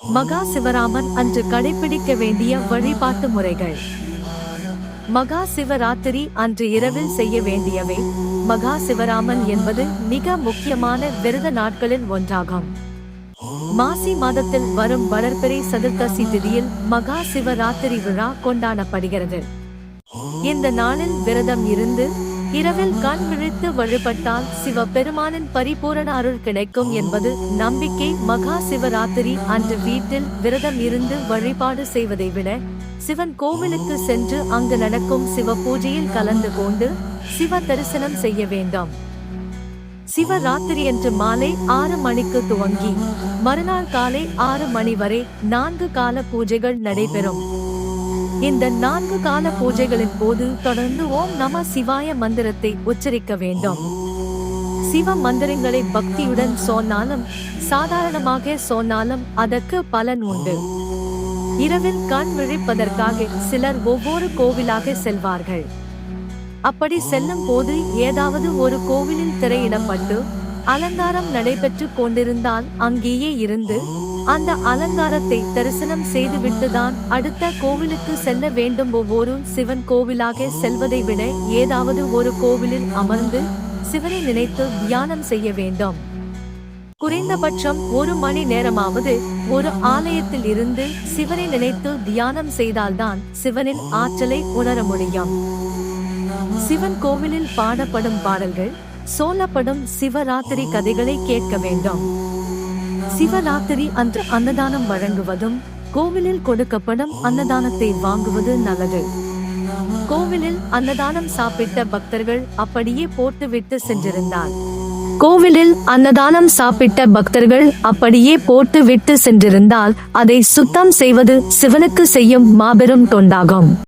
மகா சிவராமன் அன்று கடைபிடிக்க வேண்டிய வழிபாட்டு முறைகள். மகா சிவராத்திரி அன்று இரவில் செய்ய வேண்டியவை மகா சிவராமன் என்பது மிக முக்கியமான விரத நாட்களில் ஒன்றாகும். மாசி மாதத்தில் வரும் வளர்பிறை சதுர்த்தசி திதியில் மகா சிவராத்திரி விழா கொண்டாடப்படுகிறது. இந்த நாளில் விரதம் இருந்து இரவில் கண் விழித்து வழிபட்டால் சிவபெருமானின் பரிபூரண அருள் கிடைக்கும் என்பது நம்பிக்கை மகா சிவராத்திரி அன்று வீட்டில் விரதம் இருந்து வழிபாடு செய்வதை விட சிவன் கோவிலுக்கு சென்று அங்கு நடக்கும் சிவ பூஜையில் கலந்து கொண்டு சிவ தரிசனம் செய்ய வேண்டும். சிவராத்திரி என்று மாலை ஆறு மணிக்கு துவங்கி மறுநாள் காலை ஆறு மணி வரை நான்கு கால பூஜைகள் நடைபெறும். இந்த நான்கு கால பூஜைகளின் போது தொடர்ந்து ஓம் நம சிவாய மந்திரத்தை உச்சரிக்க வேண்டும். சிவ மந்திரங்களை பக்தியுடன் சொன்னாலும் சாதாரணமாக சொன்னாலும் அதற்கு பலன் உண்டு. இரவில் கண் விழிப்பதற்காக சிலர் ஒவ்வொரு கோவிலாக செல்வார்கள். அப்படி செல்லும் போது ஏதாவது ஒரு கோவிலில் திரையிடப்பட்டு அலங்காரம் நடைபெற்று கொண்டிருந்தால் அங்கேயே இருந்து அந்த அலங்காரத்தை தரிசனம் செய்துவிட்டுதான் அடுத்த கோவிலுக்கு செல்ல வேண்டும். ஒவ்வொரு சிவன் கோவிலாக செல்வதை விட ஏதாவது ஒரு கோவிலில் அமர்ந்து சிவனை நினைத்து தியானம் செய்ய வேண்டும். குறைந்தபட்சம் ஒரு மணி நேரமாவது ஒரு ஆலயத்தில் இருந்து சிவனை நினைத்து தியானம் செய்தால்தான் சிவனின் ஆற்றலை உணர முடியும். சிவன் கோவிலில் பாடப்படும் பாடல்கள் சோழப்படும் சிவராத்திரி கதைகளை கேட்க வேண்டும். சிவராத்திரி அன்று அன்னதானம் வழங்குவதும் கோவிலில் கொடுக்கப்படும் அன்னதானத்தை வாங்குவது நல்லது. கோவிலில் அன்னதானம் சாப்பிட்ட பக்தர்கள் அப்படியே போட்டுவிட்டு சென்றிருந்தார். கோவிலில் அன்னதானம் சாப்பிட்ட பக்தர்கள் அப்படியே போட்டு விட்டு சென்றிருந்தால் அதை சுத்தம் செய்வது சிவனுக்கு செய்யும் மாபெரும் தொண்டாகும்.